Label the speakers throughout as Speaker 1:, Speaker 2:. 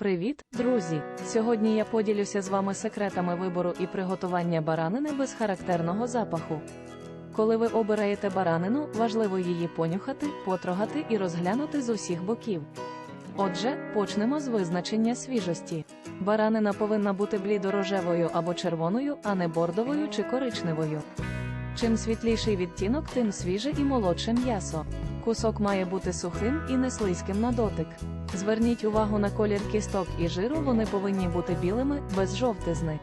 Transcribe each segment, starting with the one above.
Speaker 1: Привіт, друзі! Сьогодні я поділюся з вами секретами вибору і приготування баранини без характерного запаху. Коли ви обираєте баранину, важливо її понюхати, потрогати і розглянути з усіх боків. Отже, почнемо з визначення свіжості. Баранина повинна бути блідорожевою або червоною, а не бордовою чи коричневою. Чим світліший відтінок, тим свіже і молодше м'ясо. Кусок має бути сухим і не слизьким на дотик. Зверніть увагу на колір кісток і жиру, вони повинні бути білими, без жовтизни.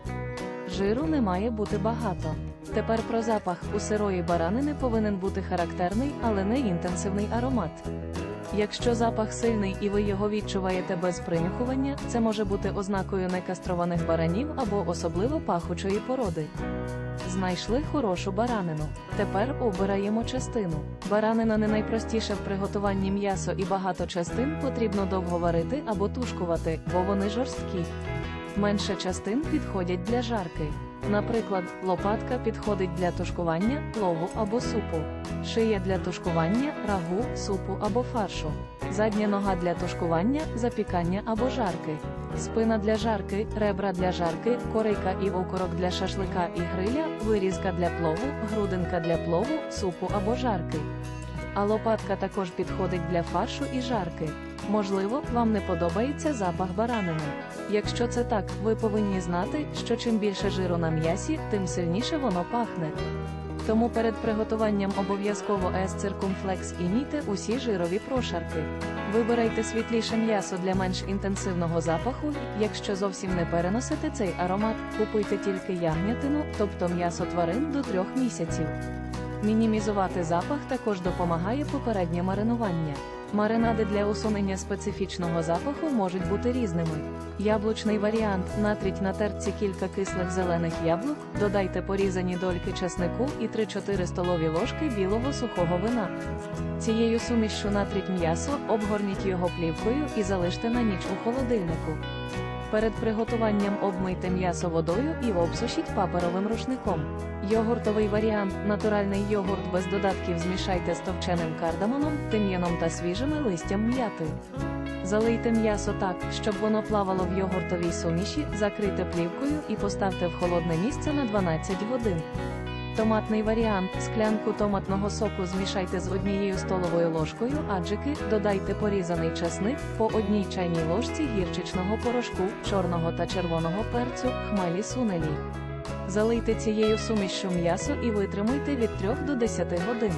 Speaker 1: Жиру не має бути багато. Тепер про запах у сирої баранини повинен бути характерний, але не інтенсивний аромат. Якщо запах сильний і ви його відчуваєте без принюхування, це може бути ознакою некастрованих баранів або особливо пахучої породи. Знайшли хорошу баранину. Тепер обираємо частину. Баранина не найпростіше в приготуванні м'ясо і багато частин потрібно довго варити або тушкувати, бо вони жорсткі. Менше частин підходять для жарки. Наприклад, лопатка підходить для тушкування, плову або супу, шия для тушкування, рагу, супу або фаршу, задня нога для тушкування, запікання або жарки, спина для жарки, ребра для жарки, корейка і окорок для шашлика і гриля, вирізка для плову, грудинка для плову, супу або жарки. А лопатка також підходить для фаршу і жарки. Можливо, вам не подобається запах баранини. Якщо це так, ви повинні знати, що чим більше жиру на м'ясі, тим сильніше воно пахне. Тому перед приготуванням обов'язково S-циркумфлекс і мійте усі жирові прошарки. Вибирайте світліше м'ясо для менш інтенсивного запаху. Якщо зовсім не переносите цей аромат, купуйте тільки ягнятину, тобто м'ясо тварин до трьох місяців. Мінімізувати запах також допомагає попереднє маринування. Маринади для усунення специфічного запаху можуть бути різними. Яблучний варіант натріть на тертці кілька кислих зелених яблук, додайте порізані дольки чеснику і 3-4 столові ложки білого сухого вина. Цією сумішшю натріть м'ясо, обгорніть його плівкою і залиште на ніч у холодильнику. Перед приготуванням обмийте м'ясо водою і обсушіть паперовим рушником. Йогуртовий варіант натуральний йогурт без додатків змішайте з товченим кардамоном, тим'яном та свіжими листям м'яти. Залийте м'ясо так, щоб воно плавало в йогуртовій суміші, закрийте плівкою і поставте в холодне місце на 12 годин. Томатний варіант склянку томатного соку змішайте з однією столовою ложкою аджики, додайте порізаний чесник, по одній чайній ложці гірчичного порошку, чорного та червоного перцю, хмелі сунелі. Залийте цією сумішшю м'ясо і витримуйте від 3 до 10 годин.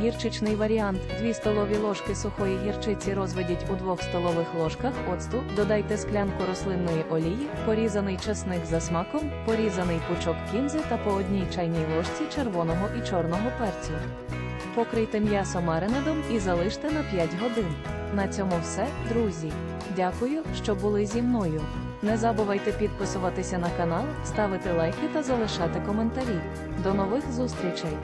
Speaker 1: Гірчичний варіант 2 столові ложки сухої гірчиці розведіть у 2 столових ложках оцту, додайте склянку рослинної олії, порізаний часник за смаком, порізаний пучок кінзи та по одній чайній ложці червоного і чорного перцю. Покрийте м'ясо маринадом і залиште на 5 годин. На цьому все, друзі. Дякую, що були зі мною. Не забувайте підписуватися на канал, ставити лайки та залишати коментарі. До нових зустрічей!